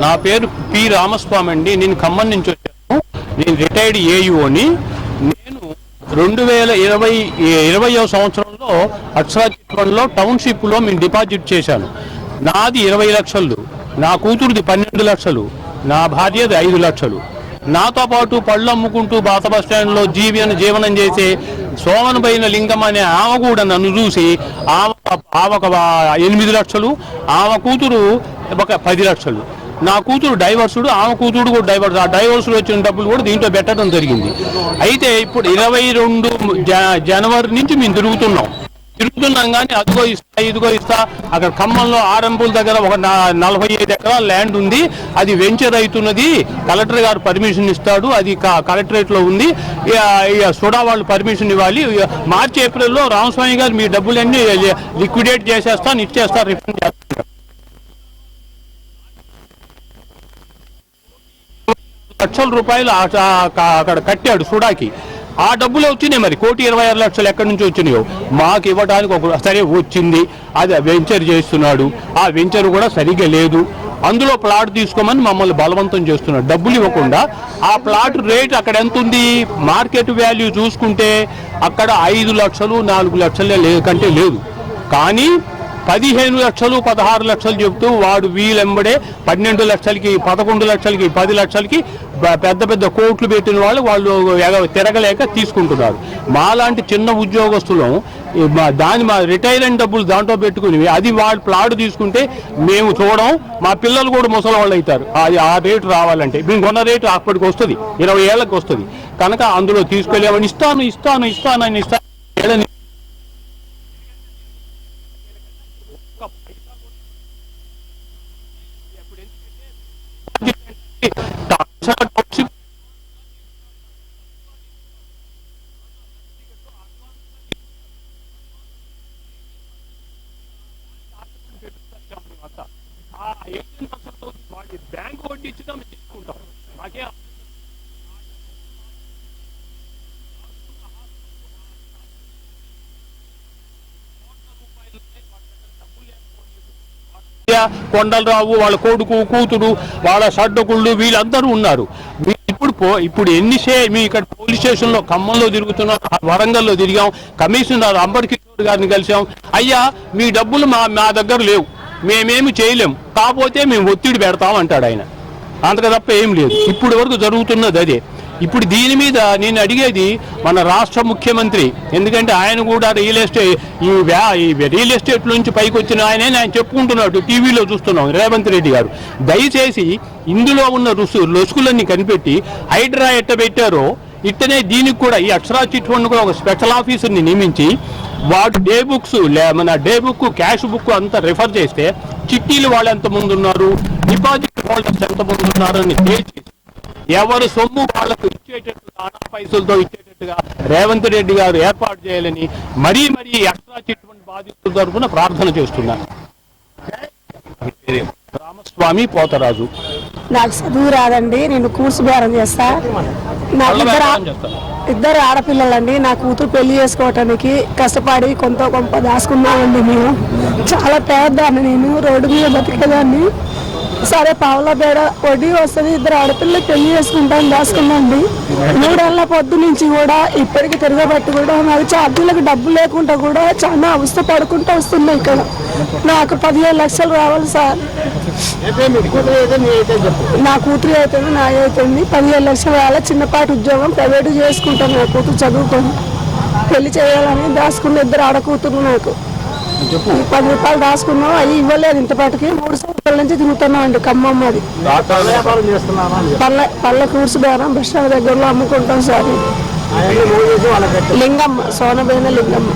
నా పేరు పి రామస్వామి అండి నేను ఖమ్మం నుంచి వచ్చాను. నేను రిటైర్డ్ ఏయుని నేను రెండు వేల ఇరవై ఇరవయో సంవత్సరంలో అక్షరా చిట్ఫండ్లో టౌన్షిప్లో మేము డిపాజిట్ చేశాను. నాది ఇరవై లక్షలు. నా కూతురుది పన్నెండు లక్షలు. నా భార్యది ఐదు లక్షలు. నాతో పాటు పళ్ళు అమ్ముకుంటూ బాత బస్ స్టాండ్లో జీవన జీవనం చేసే సోమనబైన లింగం అనే ఆమె కూడా నన్ను చూసి ఆమె ఆమె ఒక ఎనిమిది లక్షలు. ఆమె కూతురు ఒక పది లక్షలు. నా కూతురు డైవర్సుడు ఆమె కూతురు కూడా డైవర్స్. ఆ డైవర్సులు వచ్చిన డబ్బులు కూడా దీంట్లో పెట్టడం జరిగింది. అయితే ఇప్పుడు ఇరవై రెండు జ- జనవరి నుంచి మేము తిరుగుతున్నాం. తిరుగుతున్నాం కానీ అదిగో ఇస్తా ఇదిగో ఇస్తా. అక్కడ ఖమ్మంలో ఆరంపుల దగ్గర ఒక నలభై ఐదు ఎకరాల ల్యాండ్ ఉంది. అది వెంచర్ అవుతున్నది. కలెక్టర్ గారు పర్మిషన్ ఇస్తాడు. అది కలెక్టరేట్లో ఉంది. ఇక ఇక సుడా వాళ్ళు పర్మిషన్ ఇవ్వాలి. మార్చి ఏప్రిల్లో రామస్వామి గారు మీ డబ్బులన్నీ లిక్విడేట్ చేసేస్తాను ఇచ్చేస్తారు రిఫండ్ చేస్తాను. లక్షల రూపాయలు అక్కడ కట్టాడు సుడాకి ఆ డబ్బులు వచ్చినాయి మరి. కోటి ఇరవై ఆరు లక్షలు ఎక్కడి నుంచి వచ్చినాయో. మాకు ఇవ్వడానికి ఒక సరే వచ్చింది. అది వెంచర్ చేస్తున్నాడు. ఆ వెంచర్ కూడా సరిగ్గా లేదు. అందులో ప్లాట్ తీసుకోమని మమ్మల్ని బలవంతం చేస్తున్నాడు. డబ్బులు ఇవ్వకుండా ఆ ప్లాట్ రేట్ అక్కడ ఎంత ఉంది? మార్కెట్ వాల్యూ చూసుకుంటే అక్కడ ఐదు లక్షలు నాలుగు లక్షలే లే కంటే లేదు. కానీ పదిహేను లక్షలు పదహారు లక్షలు చెబుతూ వాడు వీలెంబడే పన్నెండు లక్షలకి పదకొండు లక్షలకి పది లక్షలకి పెద్ద పెద్ద కోట్లు పెట్టిన వాళ్ళు వాళ్ళు ఎగ- తిరగలేక తీసుకుంటున్నారు. మాలాంటి చిన్న ఉద్యోగస్తులం మా- దాని మా రిటైర్మెంట్ డబ్బులు దాంట్లో పెట్టుకుని అది వాళ్ళు ప్లాట్ తీసుకుంటే మేము చూడం మా పిల్లలు కూడా ముసలి వాళ్ళు అవుతారు. అది ఆ రేటు రావాలంటే. మేము కొన్న రేటు అప్పటికి వస్తుంది ఇరవై ఏళ్ళకి వస్తుంది. కనుక అందులో తీసుకెళ్ళామని ఇస్తాను ఇస్తాను ఇస్తాను అని ఇస్తాను ఏళ్ళని టౌన్షిప్ ఆ 18% వాడి బ్యాంక్ వడ్డీ ఇచ్చినా మేము తీసుకుంటాం కొండలరావు వాళ్ళ కొడుకు కూతురు వాళ్ళ సడ్డకుళ్ళు వీళ్ళందరూ ఉన్నారు. ఇప్పుడు పో- ఇప్పుడు ఎన్నిసే మీ ఇక్కడ పోలీస్ స్టేషన్లో ఖమ్మంలో తిరుగుతున్నాం వరంగల్లో తిరిగాం కమిషనర్ అంబర్కిషోర్ గారిని కలిసాం. అయ్యా మీ డబ్బులు మా మా దగ్గర లేవు. మేమేమి చేయలేం. కాకపోతే మేము ఒత్తిడి పెడతాం అంటాడు ఆయన. అంతక తప్ప ఏం లేదు. ఇప్పుడు వరకు జరుగుతున్నది అదే. ఇప్పుడు దీని మీద నేను అడిగేది మన రాష్ట్ర ముఖ్యమంత్రి. ఎందుకంటే ఆయన కూడా రియల్ ఎస్టేట్ ఈ వ్యా ఈ రియల్ ఎస్టేట్ నుంచి పైకి వచ్చిన ఆయనే ఆయన చెప్పుకుంటున్నాడు టీవీలో చూస్తున్నాం రేవంత్ రెడ్డి గారు. దయచేసి ఇందులో ఉన్న రుసు లొసుకులన్నీ కనిపెట్టి హైడ్రా ఎట్ట పెట్టారో ఇట్టనే దీనికి కూడా ఈ అక్షరా చిట్ ఫండ్ కూడా ఒక స్పెషల్ ఆఫీసర్ని నియమించి వాడు డే బుక్స్ లే- మన డే బుక్ క్యాష్ బుక్ అంతా రిఫర్ చేస్తే చిట్టీలు వాళ్ళు ముందు ఉన్నారు డిపాజిట్ హోల్డర్స్ ఎంతమంది ఉన్నారు అని తేల్చి ఎవరు సొమ్ము వాళ్ళకు ఇచ్చేటట్టుగా అనా పైసలతో ఇచ్చేటట్టుగా రేవంత్ రెడ్డి గారు ఏర్పాటు చేయాలని మరీ మరీ ఎక్స్ట్రా చిట్టువంటి బాధితుల తరఫున ప్రార్థన చేస్తున్నారు. రామస్వామి పోతరాజు. నాకు చదువు రాదండి నేను కూర్చు బేరం చేస్తా. నాకు ఇద్దరు ఆడపిల్లలండి నా కూతురు పెళ్ళి చేసుకోవటానికి కష్టపడి కొంత కొంత దాచుకున్నామండి మేము. చాలా పేదదాన్ని నేను రోడ్డు మీద బతికేదాన్ని. సరే పావుల బేడ వడ్డీ వస్తుంది. ఇద్దరు ఆడపిల్లలు పెళ్ళి చేసుకుంటాను దాచుకున్నాండి మూడేళ్ళ పొద్దు నుంచి కూడా ఇప్పటికి తిరగబట్టి కూడా నాకు ఛార్జీలకు డబ్బు లేకుండా కూడా చాలా అవస్థ పడుకుంటూ వస్తున్నాయి ఇక్కడ. నాకు పదిహేను లక్షలు రావాలి సార్. నా కూతురు అవుతుంది నా అవుతుంది పదిహేను లక్షలు రావాలి. చిన్నపాటి ఉద్యోగం ప్రైవేట్ చేసుకుంటాను నా కూతురు చదువుకొని. పెళ్ళి చేయాలని దాచుకున్న ఇద్దరు ఆడకూతురు నాకు. ఈ పది రూపాయలు దాచుకున్నాం అవి ఇవ్వలేదు. ఇంతపాటికి మూడు సంవత్సరాల నుంచి తిరుగుతున్నాం అండి ఖమ్మం అది. పల్ల పల్ల కూర్చు బేరం బస్ స్టాండ్ దగ్గరలో అమ్ముకుంటాం సార్. లింగమ్మ సోనబైన లింగమ్మ.